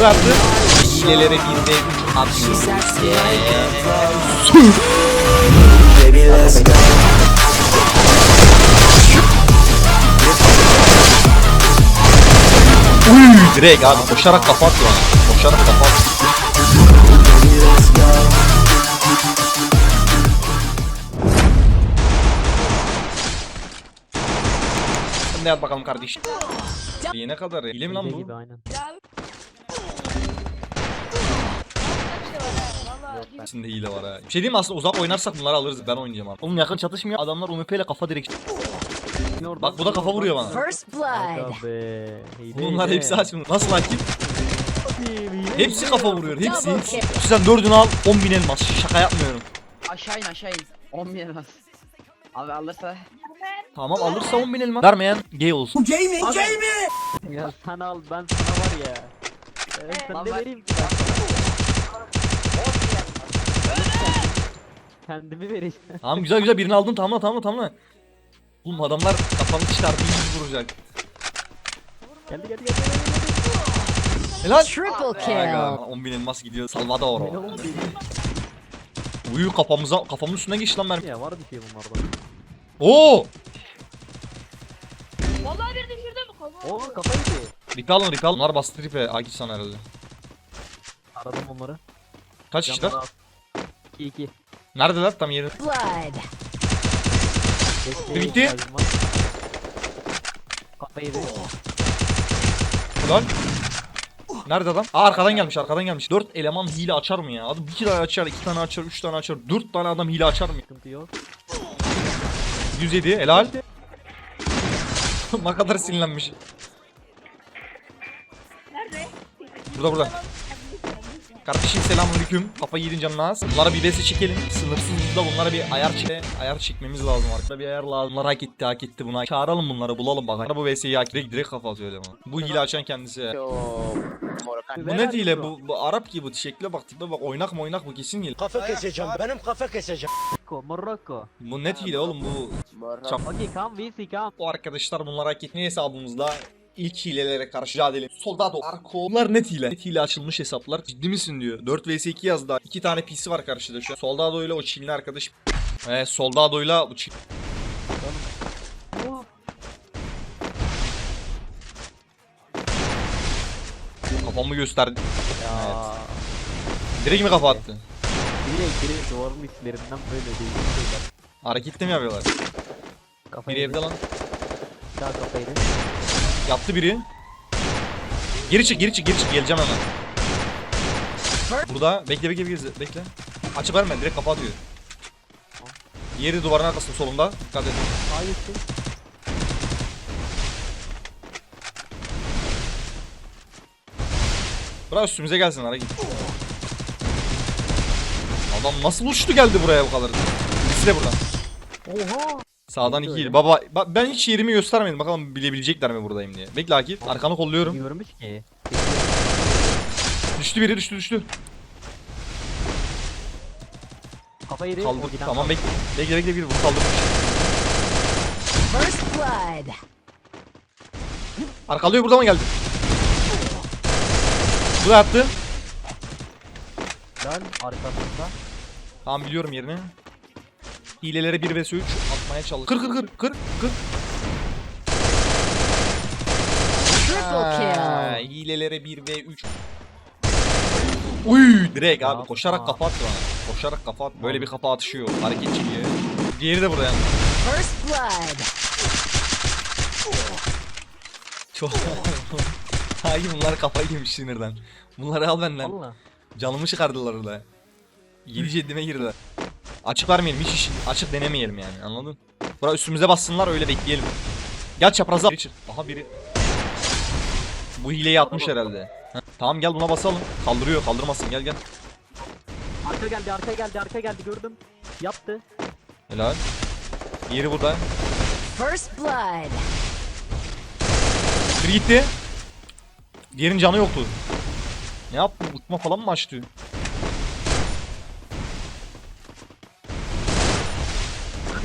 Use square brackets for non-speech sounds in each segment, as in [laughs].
Bıraktı. Hilelere üç atmış. Uy, direkt abi koşarak kapat bana. Koşarak kapat. De yat bakalım kardeşim. Ne kadar? Mi lan Hile bu? gibi aynen. İçinde hile var ha. Bir şey diyeyim mi aslında uzak oynarsak bunları alırız. Ben oynayacağım abi. Oğlum yakın çatışmıyor. Adamlar UMP ile kafa direkt. Bak bu da kafa vuruyor bana. First blood. Bunlar hepsi açmış. Nasıl hakim? Hepsi kafa vuruyor. Hepsi. Sen dördünü al 10 bin elmas. Şaka yapmıyorum. Aşağı in aşağı in. 10 bin elmas. Abi alırsa Tamam alırsa 10 bin elmas. Vermeyen gay olsun. Ya sen al ben sana var ya. Evet, sen de vereyim ki ben sana. Kendimi vereceğim. Tamam güzel güzel birini aldın tamamla tamamla tamamla. Oğlum adamlar kafanı çıkardı iyi vuracak. Geldi geldi geldi. geldi. Helal. Triple kill. 10 bin elmas gidiyor. Salvador. Uyu kafamıza kafamın üstüne geçti lan mermi. Ya var bir şey bunlarda. Oo! Vallahi bir düşürdüm kafa. Oo kafayı yedi. Ripe alın ripe alın. Bunlar bastı ripe. Akif sana herhalde. Aradım onları. Kaç kişiler? 2 2. Neredeler tam yeri? Blood. Bitti. Kafayı yedi. Lan. Nerede adam? Aa arkadan gelmiş arkadan gelmiş. 4 eleman hile açar mı ya? Adam 2 tane açar, 2 tane açar, 3 tane açar. 4 tane adam hile açar mı? Sıkıntı yok. 107 helal. [laughs] ne kadar sinirlenmiş. Nerede? Burada burada. Kardeşim selamünaleyküm. Kafa yedin canına az. Bunlara bir besi çekelim. Sınırsız hızda bunlara bir ayar çeke. Ayar çekmemiz lazım artık. Bir ayar lazım. Bunlar hak etti hak etti buna. Çağıralım bunları bulalım bakalım. Bu VS'yi hak direkt, direkt kafa atıyor eleman. Bu hile açan kendisi. Bu ne hile bu, bu Arap gibi bu şekle bak tipe bak oynak mı oynak bu kesin hile. Kafa keseceğim. Benim kafa keseceğim. Morocco, Morocco. Bu net hile oğlum bu. Çap. Okay, come, we see, come. Bu arkadaşlar bunlar hak etti. hesabımızda ilk hilelere karşı mücadele. Soldado, Arko. Bunlar net hile. Net hile açılmış hesaplar. Ciddi misin diyor. 4 vs 2 yazdı. 2 tane PC var karşıda şu an. Soldado ile o Çinli arkadaş. Ee, Soldado ile bu Çin... Kafamı gösterdi. Ya. Direkt mi kafa attı? Direkt direkt duvarın içlerinden böyle değil şeyler. Harekette mi yapıyorlar? Kafayı Biri evde lan. Daha kafayı. Yaptı biri. Geri çık geri çık geri çık geleceğim hemen. Burada bekle bekle bekle bekle. Açık verme direkt kafa atıyor. Yeri duvarın arkasında solunda. Dikkat et. Gitti. Bırak üstümüze gelsin ara git. Adam nasıl uçtu geldi buraya bu kadar. Birisi de buradan. Oha. Sağdan iki il. Baba ba- ben hiç yerimi göstermedim. Bakalım bilebilecekler mi buradayım diye. Bekle Akif. Arkanı kolluyorum. Görmüş ki. Düştü biri düştü düştü. Kafayı yedi. Kaldır. Tamam kaldı. bekle. Bekle bekle bir bunu kaldırmış. First blood. Arkalıyor burada mı geldi? Bu da attı. Lan arkasında. Tamam biliyorum yerini. Hilelere 1 vs 3 atmaya çalış. Kır kır kır kır kır. Ha, hilelere 1 v 3. Uy direkt abi Yapma. koşarak kafa attı bana. Koşarak kafa at. Böyle bir kafa atışı yok. Hareketçiliği. Diğeri de burada yani. First blood. Çok. [laughs] Hayır bunlar kafayı yemiş sinirden. Bunları al benden. Canımı çıkardılar orada. Yedi ceddime girdiler. Açık vermeyelim hiç iş, açık denemeyelim yani anladın? Bura üstümüze bassınlar öyle bekleyelim. Gel çapraza. Aha biri. Bu hileyi atmış herhalde. Tamam gel buna basalım. Kaldırıyor kaldırmasın gel gel. Arka geldi arka geldi arka geldi gördüm. Yaptı. Helal. Yeri burada. First blood. Biri gitti. Diğerinin canı yoktu. Ne yaptı? Uçma falan mı açtı?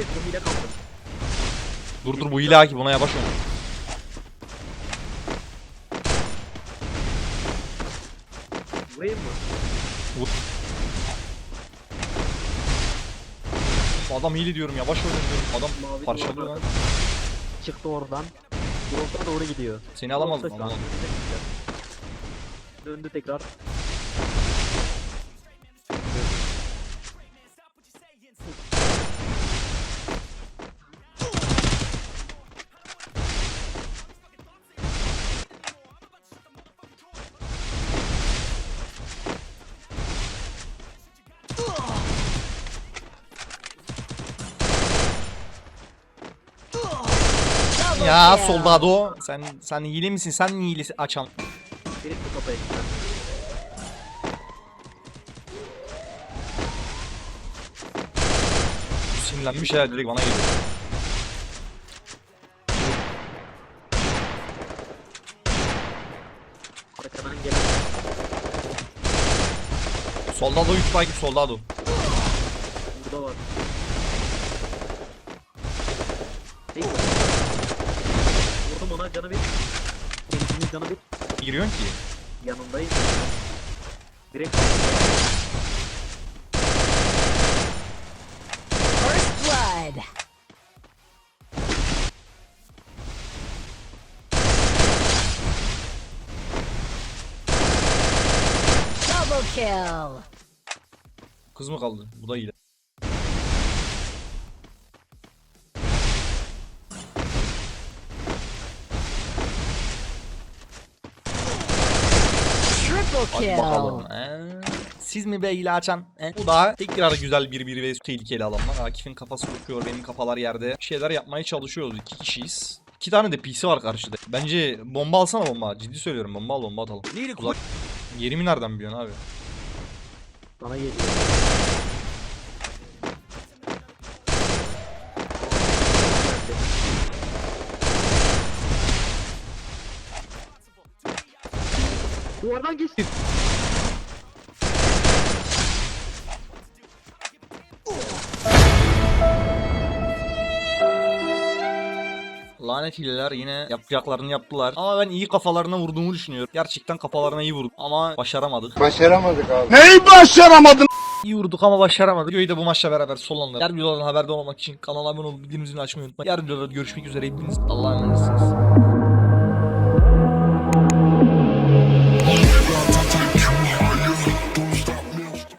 Hadi hile kaldı. Dur dur bu hile Akif buna yavaş ol. Vurayım mı? Adam iyiydi diyorum yavaş oynayın diyorum. Adam Mavi parçalıyor duvardan. lan. Çıktı oradan. Drop'a doğru gidiyor. Seni alamaz Drop'ta an. Döndü tekrar. Ya soldado. Sen sen hile misin? Sen mi hilesi açan? Biri bu kafaya gitti. Sinirlenmiş ya direkt bana geliyor. Arkadan gelen. Soldado 3 takip soldado. Burada var. Neyse. Vurdum ona canı bir. Benimkinin canı bir. Giriyorsun ki. Yanındayım. Direkt First blood. Double kill. Kız mı kaldı? Bu da hile. Hadi bakalım. Ee, siz mi be hile açan? Ee, bu da tekrar güzel bir bir ve tehlikeli alanlar. Akif'in kafası uçuyor, benim kafalar yerde. Bir şeyler yapmaya çalışıyoruz. İki kişiyiz. İki tane de PC var karşıda. Bence bomba alsana bomba. Ciddi söylüyorum bomba al bomba atalım. Uzak. Yerimi nereden biliyorsun abi? bana geliyor. Duvardan geçti. Lanet hileler yine yapacaklarını yaptılar. Ama ben iyi kafalarına vurduğumu düşünüyorum. Gerçekten kafalarına iyi vurdum. Ama başaramadık. Başaramadık abi. Neyi başaramadın? İyi vurduk ama başaramadık. Videoyu da bu maçla beraber sonlandır. Diğer videolardan haberdar olmak için kanala abone olup bildirimini açmayı unutmayın. Diğer videolarda görüşmek üzere hepiniz Allah'a emanetsiniz.